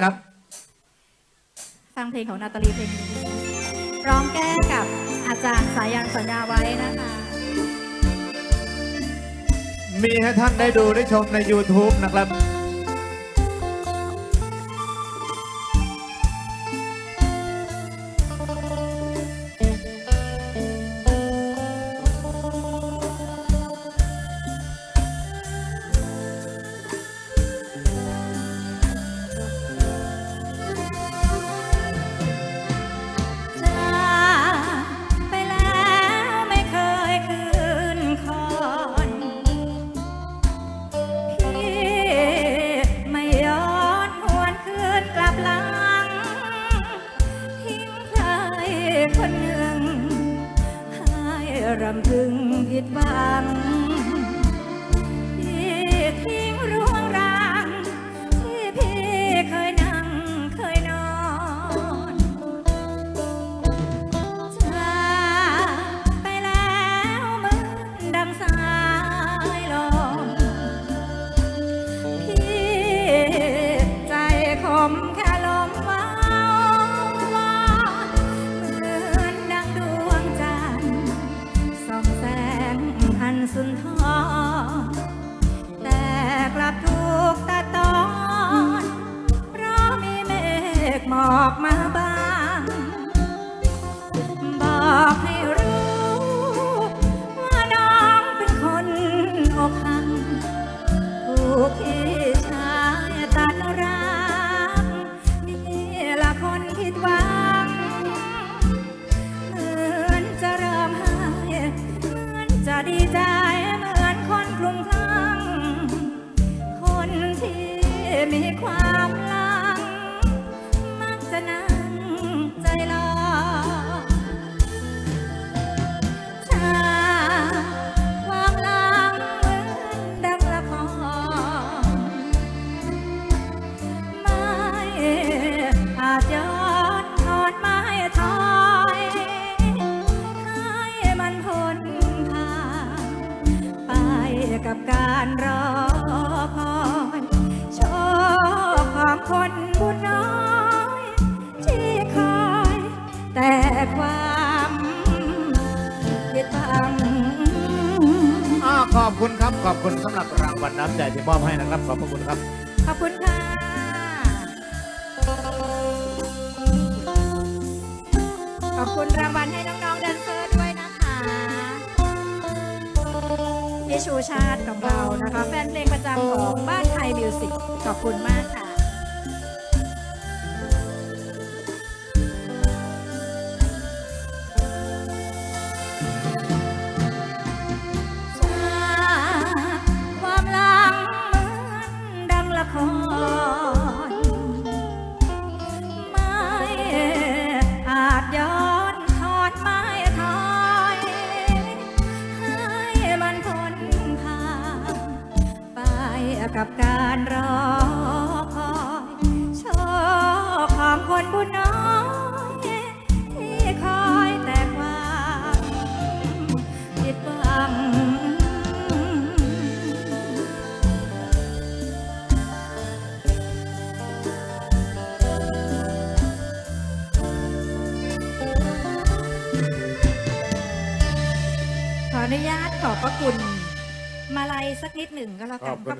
ครับ ฟังเพลงของนาตาลีเพลงนี้ร้องแก้กับอาจารย์สายันสัญญาไว้นะคะ มีให้ท่านได้ดูได้ชมใน YouTube นะครับ รำพึงผิดหวังที่ทิ้งร่วง อกมาบ้าง บอกให้รู้ ว่าน้องเป็นคนอกหักถูกพี่ชายตัดรักนี่ละคนผิดหวังเหมือนจะร้องไห้เหมือนจะดีใจเหมือนคนคลุ้มคลั่งคนที่มีความ กับการรอคอยโชคของคนบุญน้อยที่คอยแต่ความผิดหวังอ้าขอบคุณครับ ขอบคุณสำหรับรางวัลน้ำใจที่มอบให้นะครับ ขอบพระคุณครับ ขอบคุณค่ะ ขอบคุณรางวัลให้น้องๆ ชูชาติของเรานะคะ แฟนเพลงประจำของบ้านไทยมิวสิกขอบคุณมากค่ะความหลังเหมือนดังละคร กับการรอคอยโชคของคนบุญน้อยที่คอยแต่ความผิดหวังขออนุญาตขอบพระคุณ มาลัยสักนิดหนึ่งก็แล้วกันขอบคุณครับ